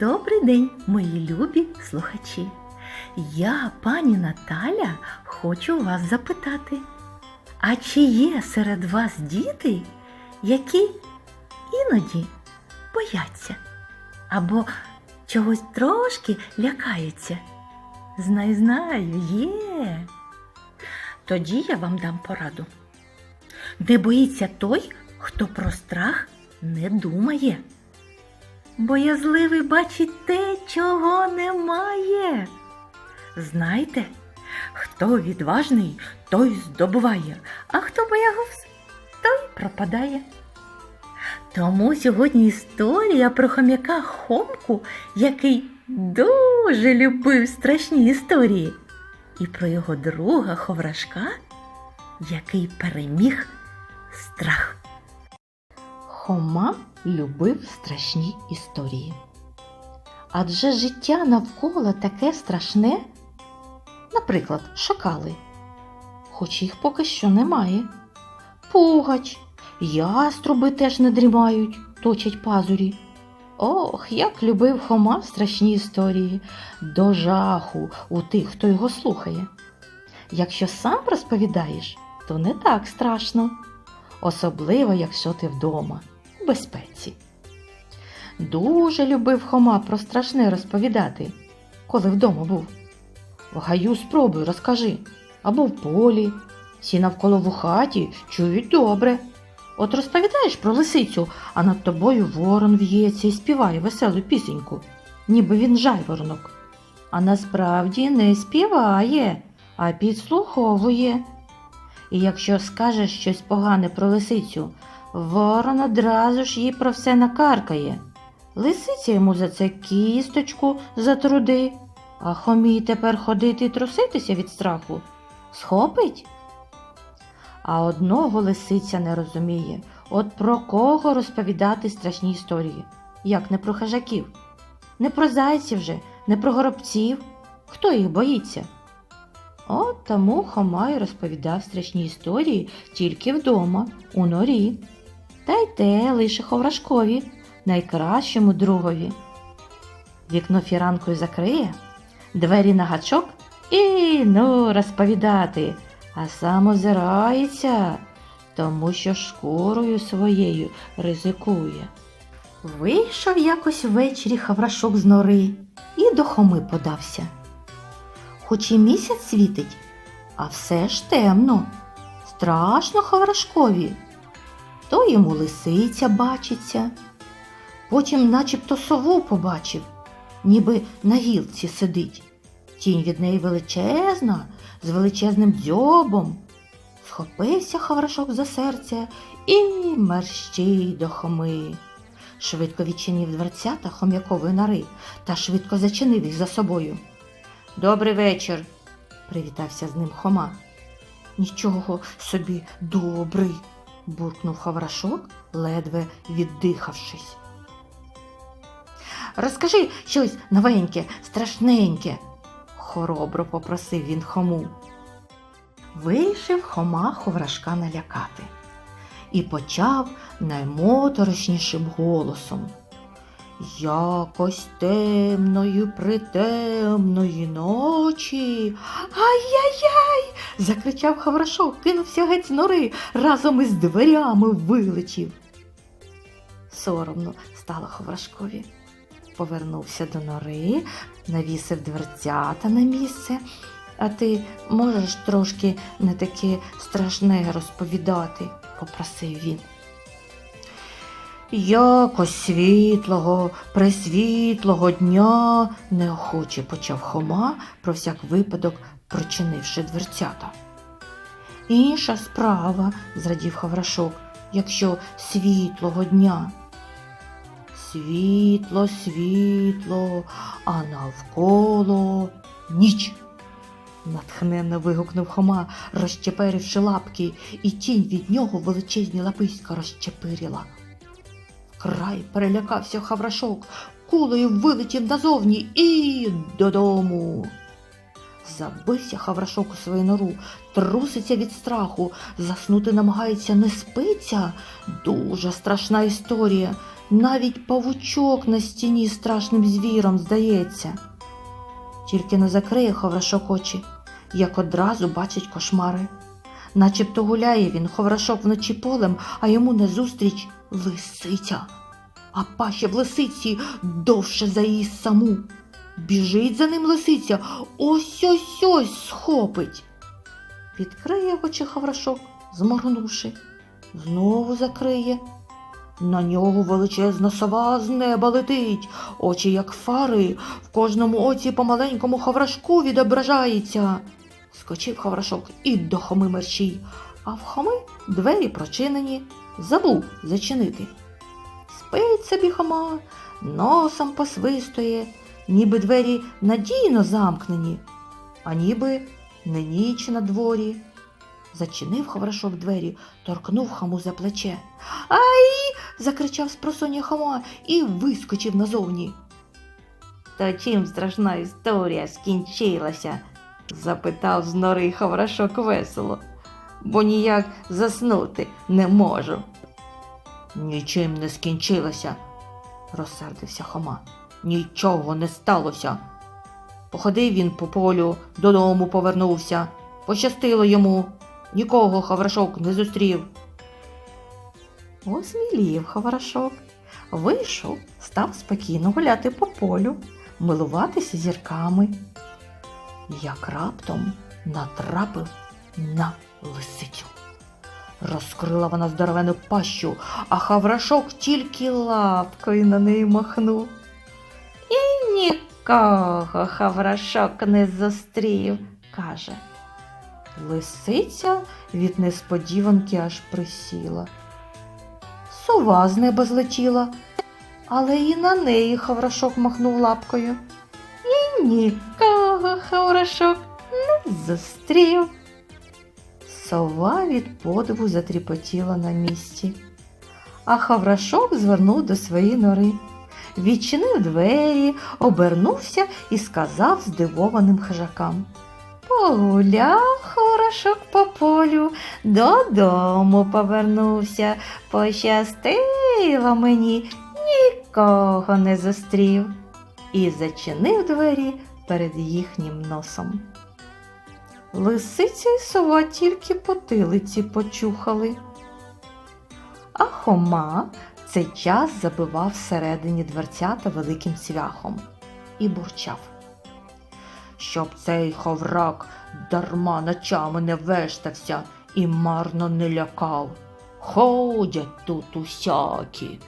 Добрий день, мої любі слухачі. Я, пані Наталя, хочу вас запитати, а чи є серед вас діти, які іноді бояться або чогось трошки лякаються? Знаю, знаю, є. Тоді я вам дам пораду. Не боїться той, хто про страх не думає. Боязливий бачить те, чого немає. Знайте, хто відважний, той здобуває, а хто боягуз, той пропадає. Тому сьогодні історія про хом'яка Хомку, який дуже любив страшні історії, і про його друга Ховрашка, який переміг страх. Хома любив страшні історії. Адже життя навколо таке страшне, наприклад, шакали, хоч їх поки що немає. Пугач, яструби теж не дрімають, точать пазурі. Ох, як любив Хома страшні історії, до жаху у тих, хто його слухає. Якщо сам розповідаєш, то не так страшно, особливо якщо ти вдома, у безпеці. Дуже любив Хома про страшне розповідати, коли вдома був. В гаю спробуй, розкажи, або в полі. Всі навколо в хаті чують добре. От розповідаєш про лисицю, а над тобою ворон в'ється і співає веселу пісеньку, ніби він жайворонок. А насправді не співає, а підслуховує. І якщо скажеш щось погане про лисицю, ворон одразу ж їй про все накаркає. Лисиця йому за це кісточку затруди, а хомій тепер ходити і труситися від страху. Схопить? А одного лисиця не розуміє, от про кого розповідати страшні історії, як не про хижаків, не про зайців же, не про горобців. Хто їх боїться? От тому Хома й розповідав страшні історії тільки вдома, у норі. Та й те лише Ховрашкові, найкращому другові. Вікно фіранкою закриє, двері на гачок і ну розповідати, а сам озирається, тому що шкурою своєю ризикує. Вийшов якось ввечері Хаврашок з нори і до Хоми подався. Хоч і місяць світить, а все ж темно, страшно Хаврашкові. То йому лисиця бачиться, потім начебто сову побачив, ніби на гілці сидить. Тінь від неї величезна, з величезним дзьобом. Схопився Хаврашок за серце і мерщій до хоми. Швидко відчинив дверцята хом'якової нори та швидко зачинив їх за собою. Добрий вечір, привітався з ним Хома. Нічого собі добрий, буркнув Хаврашок, ледве віддихавшись. Розкажи щось новеньке, страшненьке, хоробро попросив він Хому. Вийшов Хома Ховрашка налякати і почав наймоторошнішим голосом. Якось темної притемної ночі. Ай-яй-яй. закричав Хаврашок, кинувся геть з нори, разом із дверями вилетів. Соромно стало Ховрашкові. Повернувся до нори, навісив дверцята на місце. А ти можеш трошки не таке страшне розповідати, попросив він. Якось світлого, пресвітлого дня, неохоче почав Хома, про всяк випадок прочинивши дверцята. Інша справа, зрадів Хаврашок, якщо світлого дня. Світло, світло, а навколо ніч. Натхненно вигукнув Хома, розчеперивши лапки, і тінь від нього величезні лаписька розчепиріла. Край перелякався Хаврашок, кулею вилетів назовні і додому. Забився хаврашок у свою нору, труситься від страху, заснути намагається не спиться. Дуже страшна історія. Навіть павучок на стіні страшним звіром здається. Тільки не закриє ховрашок очі, як одразу бачить кошмари. Начебто гуляє він, ховрашок вночі полем, а йому назустріч лисиця. А паща в лисиці довше за її саму. Біжить за ним лисиця, ось ось ось схопить. Відкриє очі хаврашок, зморгнувши, знову закриє. На нього величезна сова з неба летить, очі, як фари, в кожному оці по маленькому хаврашку відображається. Скочив хаврашок і до хоми мерщій, а в хоми двері прочинені, забув зачинити. Спить собі хома, носом посвистує, ніби двері надійно замкнені, а ніби не ніч на дворі. Зачинив хаврашок двері, торкнув хаму за плече. Ай! закричав спросоння хама і вискочив назовні. Та чим страшна історія скінчилася? запитав з нори хаврашок весело, бо ніяк заснути не можу. Нічим не скінчилася, розсердився Хома. Нічого не сталося. Походив він по полю, додому повернувся. Пощастило йому, нікого хаврашок не зустрів. Осмілів хаврашок. Вийшов, став спокійно гуляти по полю, милуватися зірками. Як раптом натрапив на лисицю. Розкрила вона здоровену пащу, а хаврашок тільки лапкою на неї махнув. І нікого хаврашок не зустрів, каже. Лисиця від несподіванки аж присіла. Сова з неба злетіла, але і на неї хаврашок махнув лапкою. І нікого хаврашок не зустрів. Сова від подиву затріпотіла на місці, а хаврашок звернув до своєї нори, відчинив двері, обернувся і сказав здивованим хижакам. Погуляв хаврашок по полю, додому повернувся, пощастило мені, нікого не зустрів і зачинив двері перед їхнім носом. Лисиця і сова тільки потилиці почухали. А Хома цей час забивав всередині дверцята великим цвяхом і бурчав. Щоб цей ховрак дарма ночами не вештався і марно не лякав. Ходять тут усякі.